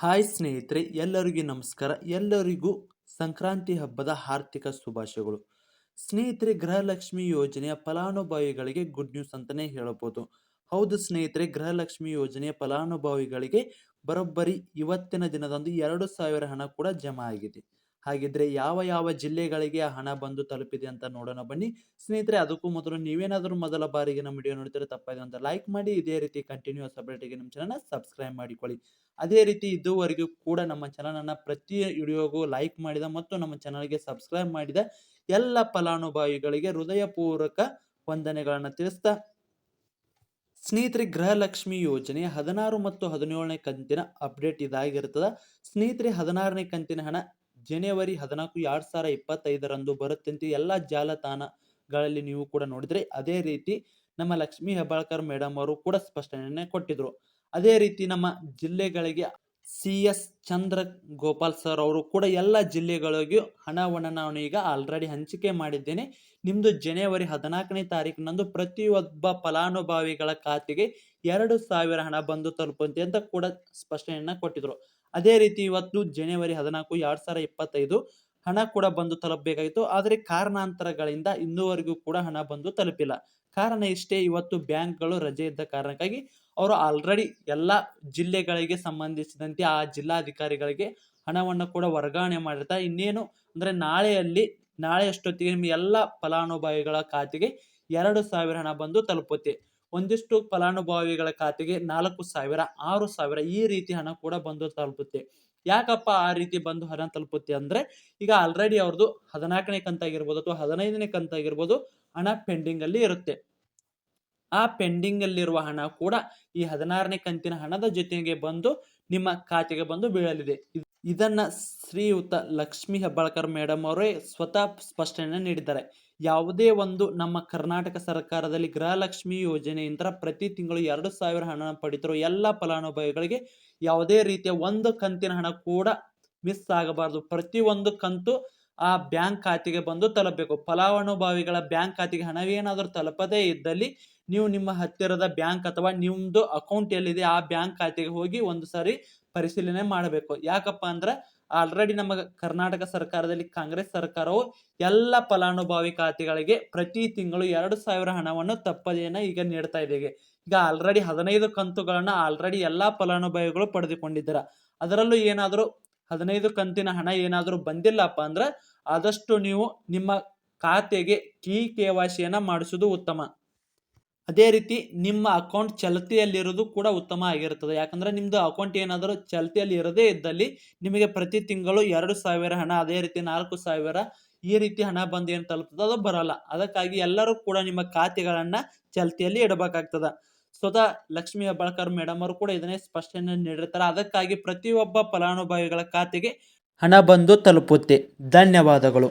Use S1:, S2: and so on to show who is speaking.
S1: Hi ಸ್ನೇಹಿತರೆ, ಎಲ್ಲರಿಗೂ ನಮಸ್ಕಾರ. ಎಲ್ಲರಿಗೂ ಸಂಕ್ರಾಂತಿ ಹಬ್ಬದ ಆರ್ಥಿಕ ಶುಭಾಶಯಗಳು. ಸ್ನೇಹಿತರೆ, ಗೃಹಲಕ್ಷ್ಮಿ ಯೋಜನೆಯ ಫಲಾನುಭವಿಗಳಿಗೆ ಗುಡ್ ನ್ಯೂಸ್ ಅಂತಲೇ ಹೇಳಬಹುದು ಹೌದು ಸ್ನೇಹಿತರೆ, ಗೃಹಲಕ್ಷ್ಮಿ ಯೋಜನೆಯ ಫಲಾನುಭವಿಗಳಿಗೆ ಬರೋಬ್ಬರಿ ಇವತ್ತಿನ ದಿನದಂದು ಎರಡು ಸಾವಿರ ಹಣ ಕೂಡ ಜಮಾ ಆಗಿದೆ. ಹಾಗಿದ್ರೆ ಯಾವ ಯಾವ ಜಿಲ್ಲೆಗಳಿಗೆ ಆ ಹಣ ಬಂದು ತಲುಪಿದೆ ಅಂತ ನೋಡೋಣ ಬನ್ನಿ. ಸ್ನೇಹಿತರೆ, ಅದಕ್ಕೂ ಮೊದಲು ನೀವೇನಾದರೂ ಮೊದಲ ಬಾರಿಗೆ ನಮ್ಮ ವಿಡಿಯೋ ನೋಡ್ತಾರೆ ತಪ್ಪಾಯಿತು ಅಂತ ಲೈಕ್ ಮಾಡಿ, ಇದೇ ರೀತಿ ಕಂಟಿನ್ಯೂಸ್ ಅಪ್ಡೇಟಿಗೆ ನಮ್ಮ ಚಾನಲ್ನ ಸಬ್ಸ್ಕ್ರೈಬ್ ಮಾಡಿಕೊಳ್ಳಿ. ಅದೇ ರೀತಿ ಇದುವರೆಗೂ ಕೂಡ ನಮ್ಮ ಚಾನಲನ್ನು ಪ್ರತಿ ವಿಡಿಯೋಗೂ ಲೈಕ್ ಮಾಡಿದ ಮತ್ತು ನಮ್ಮ ಚಾನಲ್ಗೆ ಸಬ್ಸ್ಕ್ರೈಬ್ ಮಾಡಿದ ಎಲ್ಲ ಫಲಾನುಭವಿಗಳಿಗೆ ಹೃದಯಪೂರ್ವಕ ವಂದನೆಗಳನ್ನು ತಿಳಿಸ್ತಾ, ಸ್ನೇಹಿತರೆ, ಗೃಹಲಕ್ಷ್ಮಿ ಯೋಜನೆ ಹದಿನಾರು ಮತ್ತು ಹದಿನೇಳನೇ ಕಂತಿನ ಅಪ್ಡೇಟ್ ಇದಾಗಿರ್ತದೆ. ಸ್ನೇಹಿತರೆ, ಹದಿನಾರನೇ ಕಂತಿನ ಹಣ ಜನವರಿ ಹದಿನಾಲ್ಕು ಎರಡು ಸಾವಿರ ಇಪ್ಪತ್ತೈದರಂದು ಬರುತ್ತಂತೆ ಎಲ್ಲ ಜಾಲತಾಣಗಳಲ್ಲಿ ನೀವು ಕೂಡ ನೋಡಿದ್ರೆ ಅದೇ ರೀತಿ ನಮ್ಮ ಲಕ್ಷ್ಮೀ ಹೆಬ್ಬಾಳ್ಕರ್ ಮೇಡಮ್ ಅವರು ಕೂಡ ಸ್ಪಷ್ಟನೆಯನ್ನು ಕೊಟ್ಟಿದ್ರು. ಅದೇ ರೀತಿ ನಮ್ಮ ಜಿಲ್ಲೆಗಳಿಗೆ C S Chandra Gopal sir ಅವರು ಕೂಡ ಎಲ್ಲ ಜಿಲ್ಲೆಗಳಿಗೂ ಹಣವನ್ನು ನಾನು ಈಗ ಆಲ್ರೆಡಿ ಹಂಚಿಕೆ ಮಾಡಿದ್ದೇನೆ. ನಿಮ್ಮದು ಜನವರಿ ಹದಿನಾಲ್ಕನೇ ತಾರೀಕಿನಂದು ಪ್ರತಿಯೊಬ್ಬ ಫಲಾನುಭವಿಗಳ ಖಾತೆಗೆ ಎರಡು ಸಾವಿರ ಹಣ ಬಂದು ತಲುಪುತ್ತೆ ಅಂತ ಕೂಡ ಸ್ಪಷ್ಟನೆಯನ್ನು ಕೊಟ್ಟಿದ್ರು. ಅದೇ ರೀತಿ ಇವತ್ತು ಜನವರಿ ಹದಿನಾಲ್ಕು, ಎರಡ್ ಸಾವಿರ ಇಪ್ಪತ್ತೈದು ಹಣ ಕೂಡ ಬಂದು ತಲುಪಬೇಕಾಗಿತ್ತು. ಆದರೆ ಕಾರಣಾಂತರಗಳಿಂದ ಇನ್ನೂವರೆಗೂ ಕೂಡ ಹಣ ಬಂದು ತಲುಪಿಲ್ಲ. ಕಾರಣ ಇಷ್ಟೇ, ಇವತ್ತು ಬ್ಯಾಂಕ್ಗಳು ರಜೆ ಇದ್ದ ಕಾರಣಕ್ಕಾಗಿ ಅವರು ಆಲ್ರೆಡಿ ಎಲ್ಲ ಜಿಲ್ಲೆಗಳಿಗೆ ಸಂಬಂಧಿಸಿದಂತೆ ಆ ಜಿಲ್ಲಾಧಿಕಾರಿಗಳಿಗೆ ಹಣವನ್ನು ಕೂಡ ವರ್ಗಾವಣೆ ಮಾಡಿರ್ತಾರೆ. ಇನ್ನೇನು ಅಂದರೆ ನಾಳೆಯಲ್ಲಿ, ನಾಳೆ ಅಷ್ಟೊತ್ತಿಗೆ ನಿಮ್ಮ ಎಲ್ಲ ಫಲಾನುಭವಿಗಳ ಖಾತೆಗೆ ಎರಡು ಸಾವಿರ ಹಣ ಬಂದು ತಲುಪುತ್ತೆ. ಒಂದಿಷ್ಟು ಫಲಾನುಭವಿಗಳ ಖಾತೆಗೆ ನಾಲ್ಕು ಸಾವಿರ, ಆರು ಸಾವಿರ ಈ ರೀತಿ ಹಣ ಕೂಡ ಬಂದು ತಲುಪುತ್ತೆ. ಯಾಕಪ್ಪ ಆ ರೀತಿ ಬಂದು ಹಣ ತಲುಪುತ್ತೆ ಅಂದ್ರೆ ಈಗ ಆಲ್ರೆಡಿ ಅವ್ರದ್ದು ಹದಿನಾಲ್ಕನೇ ಕಂತಾಗಿರ್ಬೋದು ಅಥವಾ ಹದಿನೈದನೇ ಕಂತಾಗಿರ್ಬೋದು ಹಣ ಪೆಂಡಿಂಗ್ ಅಲ್ಲಿ ಇರುತ್ತೆ. ಆ ಪೆಂಡಿಂಗ್ ಅಲ್ಲಿರುವ ಹಣ ಕೂಡ ಈ ಹದಿನಾರನೇ ಕಂತಿನ ಹಣದ ಜೊತೆಗೆ ಬಂದು ನಿಮ್ಮ ಖಾತೆಗೆ ಬಂದು ಬೀಳಲಿದೆ. ಇದನ್ನ ಶ್ರೀಯುತ ಲಕ್ಷ್ಮೀ ಹೆಬ್ಬಾಳ್ಕರ್ ಮೇಡಮ್ ಅವರೇ ಸ್ವತಃ ಸ್ಪಷ್ಟನೆ ನೀಡಿದ್ದಾರೆ. ಯಾವುದೇ ಒಂದು ನಮ್ಮ ಕರ್ನಾಟಕ ಸರ್ಕಾರದಲ್ಲಿ ಗೃಹಲಕ್ಷ್ಮಿ ಯೋಜನೆಯಿಂದ ಪ್ರತಿ ತಿಂಗಳು ಎರಡು ಸಾವಿರ ಹಣ ಪಡಿತಿರೋ ಎಲ್ಲ ಫಲಾನುಭವಿಗಳಿಗೆ ಯಾವುದೇ ರೀತಿಯ ಒಂದು ಕಂತಿನ ಹಣ ಕೂಡ ಮಿಸ್ ಆಗಬಾರ್ದು. ಪ್ರತಿ ಒಂದು ಕಂತು ಆ ಬ್ಯಾಂಕ್ ಖಾತೆಗೆ ಬಂದು ತಲುಪಬೇಕು. ಫಲಾನುಭವಿಗಳ ಬ್ಯಾಂಕ್ ಖಾತೆಗೆ ಹಣವೇನಾದರೂ ತಲುಪದೇ ಇದ್ದಲ್ಲಿ ನೀವು ನಿಮ್ಮ ಹತ್ತಿರದ ಬ್ಯಾಂಕ್ ಅಥವಾ ನಿಮ್ಮದು ಅಕೌಂಟ್ ಎಲ್ಲಿದೆ, ಆ ಬ್ಯಾಂಕ್ ಖಾತೆಗೆ ಹೋಗಿ ಒಂದು ಸಾರಿ ಪರಿಶೀಲನೆ ಮಾಡಬೇಕು. ಯಾಕಪ್ಪ ಅಂದ್ರೆ ಆಲ್ರೆಡಿ ನಮ್ಮ ಕರ್ನಾಟಕ ಸರ್ಕಾರದಲ್ಲಿ ಕಾಂಗ್ರೆಸ್ ಸರ್ಕಾರವು ಎಲ್ಲ ಫಲಾನುಭವಿ ಖಾತೆಗಳಿಗೆ ಪ್ರತಿ ತಿಂಗಳು ಎರಡು ಸಾವಿರ ಹಣವನ್ನು ತಪ್ಪದೆಯನ್ನು ಈಗ ನೀಡ್ತಾ ಇದೆ ಈಗ ಆಲ್ರೆಡಿ ಹದಿನೈದು ಕಂತುಗಳನ್ನು ಆಲ್ರೆಡಿ ಎಲ್ಲ ಫಲಾನುಭವಿಗಳು ಪಡೆದುಕೊಂಡಿದ್ದಾರೆ. ಅದರಲ್ಲೂ ಏನಾದರೂ ಹದಿನೈದು ಕಂತಿನ ಹಣ ಏನಾದರೂ ಬಂದಿಲ್ಲಪ್ಪ ಅಂದ್ರೆ ಆದಷ್ಟು ನೀವು ನಿಮ್ಮ ಖಾತೆಗೆ ಕೀ ಕೆ ವೈ ಸಿಯನ್ನು ಮಾಡಿಸೋದು ಉತ್ತಮ. ಅದೇ ರೀತಿ ನಿಮ್ಮ ಅಕೌಂಟ್ ಚಾಲ್ತಿಯಲ್ಲಿರೋದು ಕೂಡ ಉತ್ತಮ ಆಗಿರುತ್ತದೆ. ಯಾಕಂದ್ರೆ ನಿಮ್ಮದು ಅಕೌಂಟ್ ಏನಾದರೂ ಚಲತಿಯಲ್ಲಿ ಇರದೇ ಇದ್ದಲ್ಲಿ ನಿಮಗೆ ಪ್ರತಿ ತಿಂಗಳು ಎರಡು ಸಾವಿರ ಹಣ, ಅದೇ ರೀತಿ ನಾಲ್ಕು ಸಾವಿರ ಈ ರೀತಿ ಹಣ ಬಂದು ಏನು ತಲುಪ್ತದೆ? ಅದು ಬರಲ್ಲ. ಅದಕ್ಕಾಗಿ ಎಲ್ಲರೂ ಕೂಡ ನಿಮ್ಮ ಖಾತೆಗಳನ್ನು ಚಲತಿಯಲ್ಲಿ ಇಡಬೇಕಾಗ್ತದ. ಸ್ವತಃ ಲಕ್ಷ್ಮಿ ಹೆಬ್ಬಾಳ್ಕರ್ ಮೇಡಮ್ ಅವರು ಕೂಡ ಇದನ್ನೇ ಸ್ಪಷ್ಟನೆ ನೀಡಿರ್ತಾರೆ. ಅದಕ್ಕಾಗಿ ಪ್ರತಿಯೊಬ್ಬ ಫಲಾನುಭವಿಗಳ ಖಾತೆಗೆ ಹಣ ಬಂದು ತಲುಪುತ್ತೆ. ಧನ್ಯವಾದಗಳು.